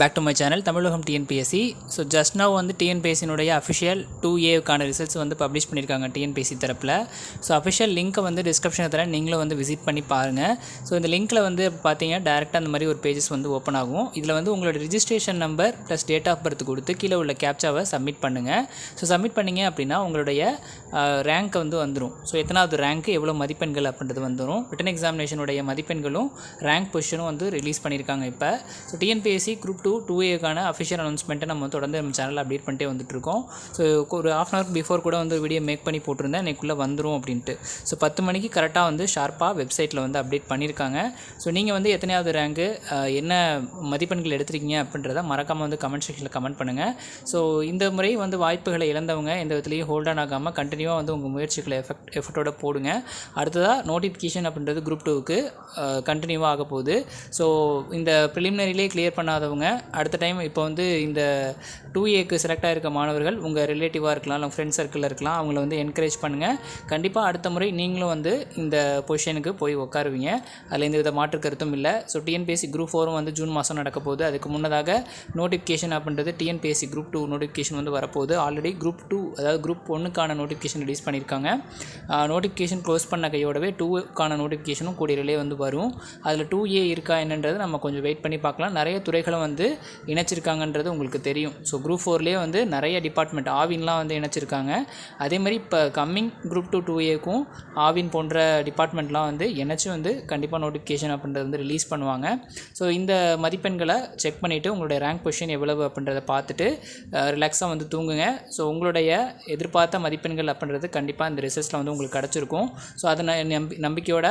Back to my channel Tamilagam TNPSC so just now வந்து டிஎன்பிஎஸ்சினுடைய official two ஏக்கான results வந்து பப்ளிஷ் பண்ணியிருக்காங்க டிஎன்பிஎஸ்சி தரப்பில். ஸோ அஃபிஷியல் லிங்க்கை வந்து டிஸ்கிரிப்ஷனில் தரேன். நீங்களும் வந்து விசிட் பண்ணி பாருங்கள் ஸோ இந்த லிங்க்கில் வந்து பார்த்தீங்கன்னா டேரெக்டாக அந்த மாதிரி ஒரு பேஜஸ் வந்து ஓப்பன் ஆகும். இதில் வந்து உங்களோட registration number plus date of birth கொடுத்து கீழே உள்ள கேப்சாவை சப்மிட் பண்ணுங்கள் ஸோ சப்மிட் பண்ணிங்க அப்படின்னா உங்களுடைய ரேங்க் வந்து வந்துடும் ஸோ எத்தனாவது ரேங்க்கு எவ்வளோ மதிப்பெண்கள் அப்படின்றது வந்துடும் ரிட்டன் எக்ஸாமினேஷனுடைய மதிப்பெண்களும் ரேங்க் பொசிஷனும் வந்து ரிலீஸ் பண்ணியிருக்காங்க இப்போ. So TNPSC group two two ஏக்கான official அனௌன்ஸ்மெண்ட்டை நம்ம தொடர்ந்து நம்ம சேனலில் அப்டேட் பண்ணிட்டே வந்துட்டுருக்கோம். ஸோ ஒரு ஆஃப் அன் ஹவர் பிஃபோர் கூட வந்து வீடியோ மேக் பண்ணி போட்டிருந்தேன். இன்னைக்குள்ளே வந்துடும் அப்படின்ட்டு. ஸோ பத்து மணிக்கு கரெக்டாக வந்து ஷார்ப்பாக வெப்சைட்டில் வந்து அப்டேட் பண்ணியிருக்காங்க. ஸோ நீங்கள் வந்து எத்தனையாவது ரேங்கு என்ன மதிப்பெண்கள் எடுத்திருக்கீங்க அப்படின்றத மறக்காமல் வந்து கமெண்ட் செக்ஷனில் கமெண்ட் பண்ணுங்கள் ஸோ இந்த முறை வந்து வாய்ப்புகளை இழந்தவங்க எந்த விதத்துலையும் ஹோல்ட் ஆன் ஆகாமல் கண்டினியூவாக வந்து உங்கள் முயற்சிகளை எஃபெக்ட் எஃபர்ட்டோட போடுங்க. அடுத்ததாக நோட்டிஃபிகேஷன் அப்படின்றது குரூப் டூவுக்கு கண்டினியூவாக ஆக போகுது ஸோ இந்த ப்ரிலிமினரிலே கிளியர் பண்ணாதவங்க அடுத்த டைம் இப்போ வந்து இந்த டூ ஏக்கு செலக்ட் ஆகிருக்க மாணவர்கள் உங்கள் ரிலேட்டிவாக இருக்கலாம் இல்லை ஃப்ரெண்ட் சர்க்கிளில் இருக்கலாம் அவங்கள வந்து என்கரேஜ் பண்ணுங்கள் கண்டிப்பாக அடுத்த முறை நீங்களும் வந்து இந்த பொசிஷனுக்கு போய் உட்காருவீங்க அதில் எந்த வித மாற்று கருத்தும் இல்லை. ஸோ டிஎன்பிஎஸ்சி குரூப் ஃபோரும் வந்து ஜூன் மாதம் நடக்க போகுது. அதுக்கு முன்னதாக நோட்டிஃபிகேஷன் அப்படின்றது டிஎன்பிஎஸ்சி குரூப் டூ நோட்டிஃபிகேஷன் வந்து வரப்போகுது. ஆல்ரெடி குரூப் டூ அதாவது குரூப் ஒன்றுக்கான நோட்டிஃபிகேஷன் ரிலீஸ் பண்ணியிருக்காங்க. நோட்டிஃபிகேஷன் க்ளோஸ் பண்ண கையோடவே டூக்கான நோட்டிஃபிகேஷனும் கூடியலே வந்து வரும். அதில் டூ ஏ இருக்கா என்னன்றது நம்ம கொஞ்சம் வெயிட் பண்ணி பார்க்கலாம். நிறைய துறைகளும் வந்து இணைச்சிருக்காங்கன்றது உங்களுக்கு தெரியும். ஸோ குரூப் ஃபோர்லேயே வந்து நிறைய டிபார்ட்மெண்ட் ஆவின்லாம் வந்து இணைச்சிருக்காங்க. அதே மாதிரி இப்போ கம்மிங் குரூப் டூ டூ ஏக்கும் ஆவின் போன்ற டிபார்ட்மெண்ட்லாம் வந்து இணைச்சி வந்து கண்டிப்பாக நோட்டிஃபிகேஷன் அப்படின்றது வந்து ரிலீஸ் பண்ணுவாங்க. ஸோ இந்த மதிப்பெண்களை செக் பண்ணிவிட்டு உங்களுடைய ரேங்க் பொசிஷன் எவ்வளவு அப்படின்றத பார்த்துட்டு ரிலாக்ஸாக வந்து தூங்குங்க. ஸோ உங்களுடைய எதிர்பார்த்த மதிப்பெண்கள் அப்படின்றது கண்டிப்பாக இந்த ரிசல்ட்ஸில் வந்து உங்களுக்கு கிடச்சிருக்கும். ஸோ அதை நம்பி நம்பிக்கையோட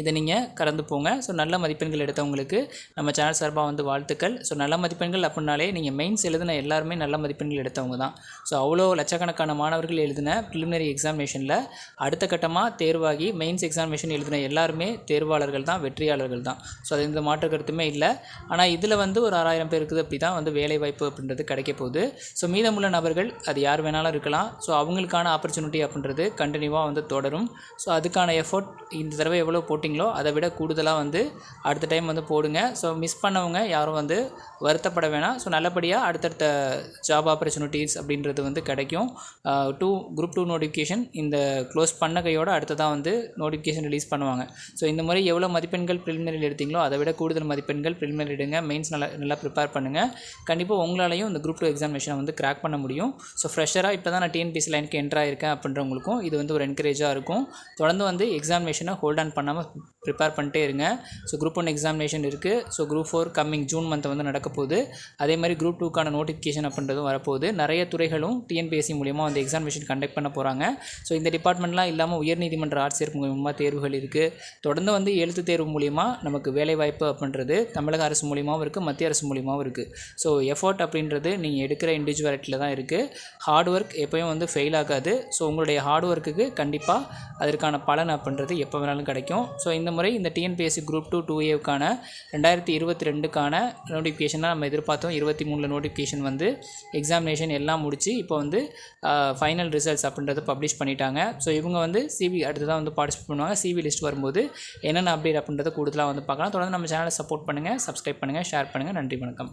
இதை நீங்கள் கடந்து போங்க. ஸோ நல்ல மதிப்பெண்கள் எடுத்தவங்களுக்கு நம்ம சேனல் சார்பாக வந்து வாழ்த்துக்கள். ஸோ நல்ல மதிப்பெண்கள் அப்படின்னாலே நீங்கள் மெயின்ஸ் எழுதின எல்லாருமே நல்ல மதிப்பெண்கள் எடுத்தவங்க தான். ஸோ அவ்வளோ லட்சக்கணக்கான மாணவர்கள் எழுதின ப்ரிலிமினரி எக்ஸாமினேஷனில் அடுத்த கட்டமாக தேர்வாகி மெயின்ஸ் எக்ஸாமினேஷன் எழுதின எல்லாருமே தேர்வாளர்கள் தான் வெற்றியாளர்கள் தான். ஸோ அது எந்த மாற்று கருத்துமே இல்லை. ஆனால் இதில் வந்து ஒரு ஆறாயிரம் பேருக்கு அப்படி தான் வந்து வேலை வாய்ப்பு அப்படின்றது கிடைக்க போகுது. ஸோ மீதமுள்ள நபர்கள் அது யார் வேணாலும் இருக்கலாம். ஸோ அவங்களுக்கான ஆப்பர்ச்சுனிட்டி அப்படின்றது கண்டினியூவாக வந்து தொடரும். ஸோ அதுக்கான எஃபோர்ட் இந்த தடவை எவ்வளோ போட்டிங்களோ அதை விட கூடுதலாக வந்து அடுத்த டைம் வந்து போடுங்க. ஸோ மிஸ் பண்ணவங்க யாரும் வந்து வருத்தப்பட வேணாம். ஸோ நல்லபடியாக அடுத்தடுத்த ஜாப் ஆப்பர்ச்சுனிட்டிஸ் அப்படின்றது வந்து கிடைக்கும். டூ குரூப் டூ நோட்டிஃபிகேஷன் இந்த க்ளோஸ் பண்ண கையோட அடுத்ததாக வந்து நோட்டிஃபிகேஷன் ரிலீஸ் பண்ணுவாங்க. ஸோ இந்த மாதிரி எவ்வளோ மதிப்பெண்கள் ப்ரிலிமினரியில் எடுத்தீங்களோ அதை விட கூடுதல் மதிப்பெண்கள் ப்ரிலிமினரி எடுங்க. மெயின்ஸ் நல்லா நல்லா ப்ரிப்பேர் பண்ணுங்கள் கண்டிப்பாக உங்களாலையும் இந்த குரூப் டூ எக்ஸாமினேஷனை வந்து கிராக் பண்ண முடியும். ஸோ ஃப்ரெஷராக இப்போ தான் நான் டிஎன்பிசி லைனுக்கு என்ட்ராயிருக்கேன் அப்படின்றவங்களுக்கும் இது வந்து ஒரு என்கரேஜாக இருக்கும். தொடர்ந்து வந்து எக்ஸாமினேஷனை ஹோல்ட் ஆன் பண்ணாமல் buraco ப்ரிப்பேர் பண்ணிட்டே இருங்க. ஸோ குரூப் ஒன் எக்ஸாமினேஷன் இருக்குது so group four coming June month வந்து நடக்க போகுது. அதே மாதிரி குரூப் டூக்கான நோட்டிஃபிகேஷன் அப்படின்றதும் வரப்போகுது. நிறைய துறைகளும் டிஎன்பிஎஸ்சி மூலியமாக வந்து எக்ஸாமினேஷன் கண்டக்ட் பண்ண போகிறாங்க ஸோ இந்த டிபார்ட்மெண்ட்லாம் இல்லாமல் உயர்நீதிமன்ற ஆட்சியர் மூலியமாக தேர்வுகள் இருக்குது தொடர்ந்து வந்து எழுத்து தேர்வு மூலியமாக நமக்கு வேலைவாய்ப்பு அப்படின்றது தமிழக அரசு மூலியமாகவும் இருக்குது மத்திய அரசு மூலியமாகவும் இருக்குது ஸோ எஃபோர்ட் அப்படின்றது நீங்கள் எடுக்கிற இண்டிவிஜுவாலிட்டியில் தான் இருக்குது ஹார்ட் ஒர்க் எப்போயும் வந்து ஃபெயில் ஆகாது. ஸோ உங்களுடைய ஹார்ட் ஒர்க்குக்கு கண்டிப்பாக அதற்கான பலன் அப்படின்றது எப்போ வேணாலும் கிடைக்கும். ஸோ இந்த முறை இந்த டிஎன்பிஎஸ்சி குரூப் டூ டூ ஏவுக்கான ரெண்டாயிரத்தி இருபத்தி ரெண்டுக்கான நோட்டிஃபிகேஷன் தான் நம்ம எதிர்பார்த்தோம். இருபத்தி மூணில் நோட்டிஃபிகேஷன் வந்து எக்ஸாமினேஷன் எல்லாம் முடித்து இப்போ வந்து ஃபைனல் ரிசல்ட்ஸ் அப்படின்றத பப்ளிஷ் பண்ணிட்டாங்க. ஸோ இவங்க வந்து சிவி அடுத்து தான் வந்து பார்ட்டிசிபேட் பண்ணுவாங்க. சிவி லிஸ்ட் வரும்போது என்னென்ன அப்டேட் அப்படின்றத கூடுதலாக வந்து பார்க்கலாம். தொடர்ந்து நம்ம சேனலை சப்போர்ட் பண்ணுங்கள் சப்ஸ்கிரைப் பண்ணுங்கள் ஷேர் பண்ணுங்கள் நன்றி வணக்கம்.